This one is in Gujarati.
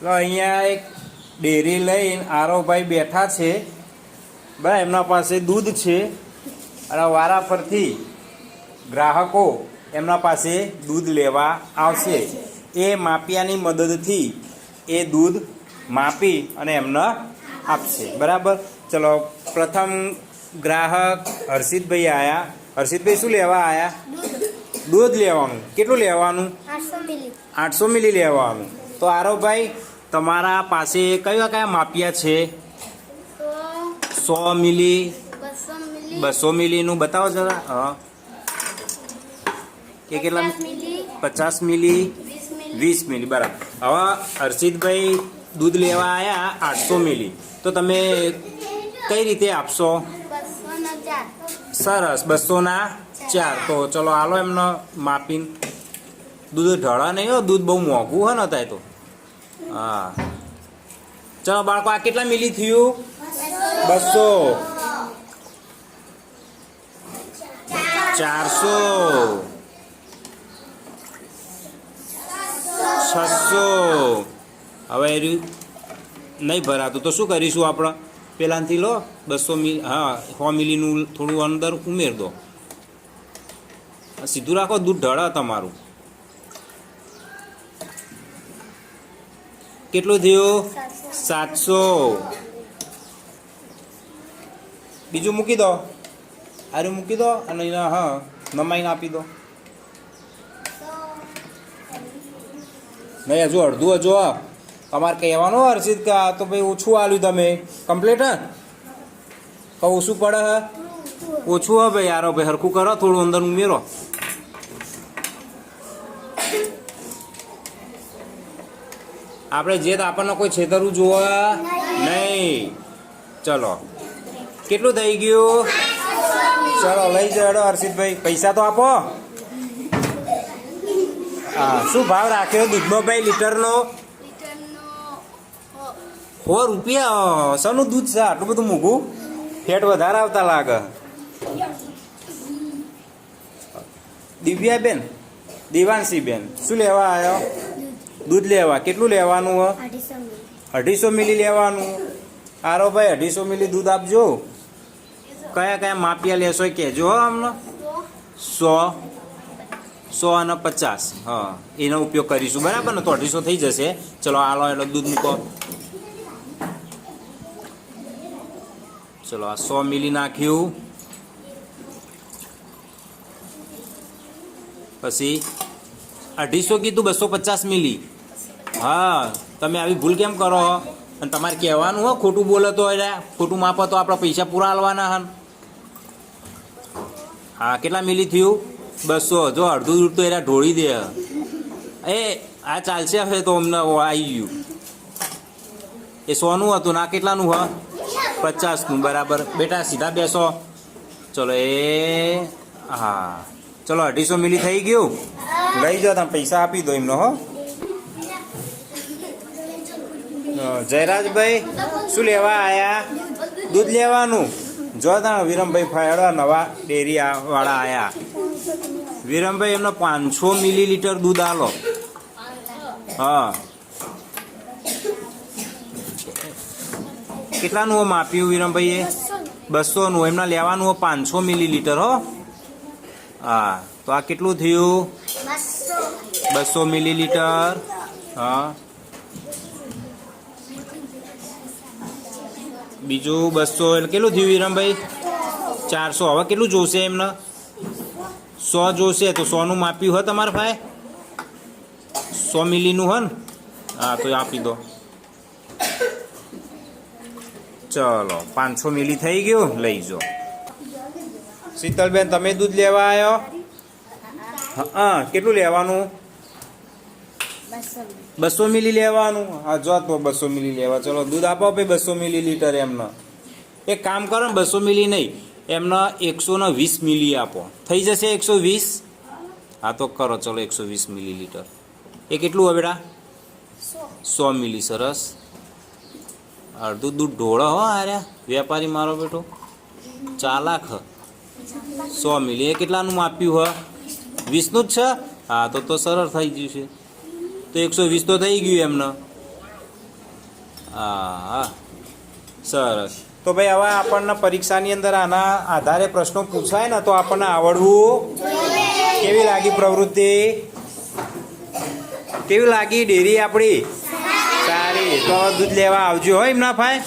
તો અહીંયા એક ડેરી લઈને આરોભાઈ બેઠા છે. બરાબર એમના પાસે દૂધ છે અને વારા પરથી ગ્રાહકો એમના પાસે દૂધ લેવા આવશે. એ માપિયાની મદદથી એ દૂધ માપી અને એમને આપશે. બરાબર? ચલો પ્રથમ ગ્રાહક હર્ષિતભાઈ આવ્યા હર્ષિતભાઈ શું લેવા આવ્યા દૂધ લેવાનું. કેટલું લેવાનું? આઠસો મિલી. લેવાનું. તો આરોભાઈ તમારા પાસે કયા કયા માપિયા છે? સો મિલી. બસો મિલી બસો મિલીનું બતાવો જરા. હા. કે કેટલા પચાસ મિલી. વીસ મિલી. બરાબર. હવે હર્ષિતભાઈ દૂધ લેવા આવ્યા આઠસો મિલી. તો તમે કઈ રીતે આપશો? બસો ને ચાર. સરસ બસોના ચાર. તો ચલો હાલો એમનો માપીને. દૂધ ઢળા નહીં હો દૂધ બહુ મોંઘું હોય ને અત્યારે તો. હા. ચલો, બાળકો, આ કેટલા મિલી થયું? બસો. ચારસો. છસો. હવે એ નહીં ભરાતું. તો શું કરીશું આપણે? પેલાથી લો, બસો મિલ હા સો મિલીનું થોડું અંદર ઉમેર દો. સીધું રાખો, દૂધ ઢળા તમારું. કેટલું થયું? સાતસો. બીજું મૂકી દો. આરું મૂકી દો અને હા નમાઈને આપી દો. નહીં હજુ અડધું હજુ. તમારે કહેવાનું હર્ષિત કે આ તો ભાઈ ઓછું આલ્યું તમે. કમ્પ્લીટ હ? કહું ઓછું પડે હ? ઓછું હ ભાઈ. યારો ભાઈ હરખું કરો થોડું અંદર ઉમેરો. આપણે જે આપણને કોઈ છેતરવું જોવા નહીં. ચલો. કેટલું થઈ ગયું? ચલો, લઈ જડો હર્ષિતભાઈ. પૈસા તો આપો. હા, શું ભાવ રાખ્યો દૂધમાં લીટરનો? હો- રૂપિયા શાનું દૂધ છે? આટલું બધું મૂકું ફેટ વધારે આવતા લાગે. દિવ્યાબેન દિવાંશીબેન શું લેવા આવ્યો? દૂધ લેવા? કેટલું લેવાનું હ? અઢીસો મિલી. લેવાનું. આરો ભાઈ અઢીસો મિલી દૂધ આપજો. કયા કયા માપિયા લેશો કહેજો અમને. સો. સો સો અને પચાસ. હા એનો ઉપયોગ કરીશું. બરાબર ને? તો અઢીસો થઈ જશે. ચલો આલો એટલે દૂધ મૂકો. ચલો આ સો મિલી નાખ્યું. પછી અઢીસો કીધું બસો પચાસ મિલી. હા, તમે આવી ભૂલ કેમ કરો? અને તમારે કહેવાનું હો, ખોટું બોલે તો એટલે ખોટું માપો તો આપણે પૈસા પૂરા આલવાના હન. હા, કેટલા મિલી થયું? બસો. જો અડધું દૂધ તો એરા ઢોળી દે. એ, આ ચાલશે હવે તો અમને આવી ગયું. એ સોનું હતું ના કેટલાનું હ? પચાસનું, બરાબર. બેટા, સીધા બેસો. ચલો, એ, હા. ચલો, અઢીસો મિલી થઈ ગયું. લઈ જાઓ, તમે પૈસા આપી દો એમનો, હો. જયરાજભાઈ શું લેવા આયા? દૂધ લેવાનું. જો તા વિરમભાઈ ફાયડા નવા ડેરી આ- વાળા આયા. વિરમભાઈ એમનો પાંચસો મિલીલીટર દૂધ આલો. હા. કેટલાનું માપ્યું વિરમભાઈએ? બસોનું. એમના લેવાનું પાંચસો મિલીલીટર હો. હા. તો આ કેટલું થયું? બસો. બસો મિલીલીટર. હા. બીજું બસો એટલે કેટલું થયું વિરમભાઈ? ચારસો. હવે કેટલું જોશે એમને? સો જોશે તો સોનું માપ્યું હોય તમારે ભાઈ? સો મિલીનું હોય ને હા તો આપી દો. ચલો પાંચસો મિલી થઈ ગયું લઈ જો. શીતલબેન તમે દૂધ લેવા આવ્યો? હા કેટલું લેવાનું? બસો મિલી લેવાનું? હા, જો તો બસો મિલી લેવા. ચલો, દૂધ આપો ભાઈ બસો મિલી લીટર એમને. એક કામ કરો ને, બસો મિલી નહીં, એમને એકસો ને વીસ મિલી આપો. થઈ જશે એકસો વીસ? હા, તો કરો, ચલો, એકસો વીસ મિલી લીટર. એ કેટલું હવે સો મિલી, સરસ. અડધું દૂધ ઢોળો હો આર્યા વેપારી મારો બેટો. ચાલાક સો મિલી. એ કેટલાનું માપ્યું હ? વીસનું જ છે? હા, તો તો સરળ થઈ ગયું છે. તો એકસો વીસ તો થઈ ગયું એમને. હા હા. સરસ. તો ભાઈ, હવે આપણને પરીક્ષાની અંદર આના આધારે પ્રશ્નો પૂછાય ને, તો આપણને આવડવું કેવી લાગી પ્રવૃત્તિ? કેવી લાગી ડેરી આપણી? સારી. તો દૂધ લેવા આવજો, હો એમના ભાઈ.